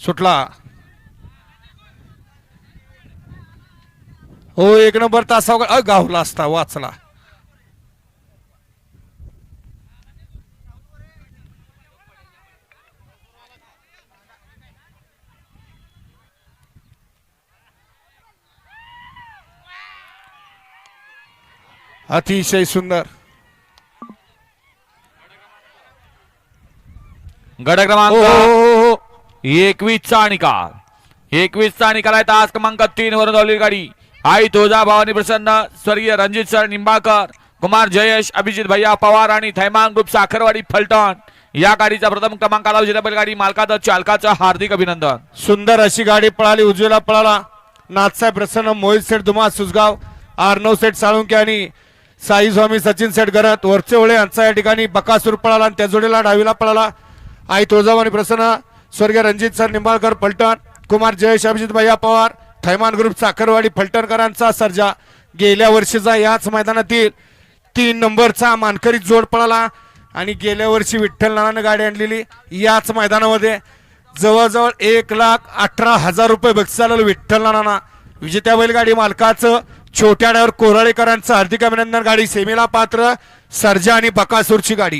सुटला. हो एक नंबर तासावर अ, गावला असता वाचला. अतिशय सुंदर. गड क्रमांक हो, हो, हो. एकवीसचा निकाल. एकवीसचा निकाल आहे तास क्रमांक तीन वरून धावली गाडी. आई तुळजा भावानी प्रसन्न स्वर्गीय रणजित सर निंबाळकर कुमार जयेश अभिजित भैया पवार आणि थैमान ग्रुप साखरवाडी फलटण. या गाडीचा प्रथम क्रमांकाला विजेता बैलगाडी मालकाचं चालकाचं हार्दिक अभिनंदन. सुंदर अशी गाडी पळाली उजवीला पळाला. नाथसाहेब प्रसन्न मोहित सेठ दुमा सुसगाव आर्नव सेठ साळुंके आणि साई स्वामी सचिन सेठ गरत. वरचे ओळे यांचा या ठिकाणी बकासूर पळाला आणि त्या जोडीला डावीला पळाला. आई तुळजाभवानी प्रसन्न स्वर्गीय रणजित सर निंबाळकर फलटण कुमार जयेश अभिजित भैया पवार थैमान ग्रुप साखरवाडी फलटणकरांचा सर्जा. गेल्या वर्षीचा याच मैदानातील तीन नंबरचा मानकरी जोड पळाला आणि गेल्या वर्षी विठ्ठल नानानं गाडी आणलेली याच मैदानामध्ये जवळजवळ एक लाख अठरा हजार रुपये बक्षीस आलेलं विठ्ठल नाना विजेत्या बैलगाडी मालकाचं छोट्या डावर कोराळेकरांचं हार्दिक अभिनंदन गाडी सेमीला पात्र सर्जा आणि बकासूरची गाडी.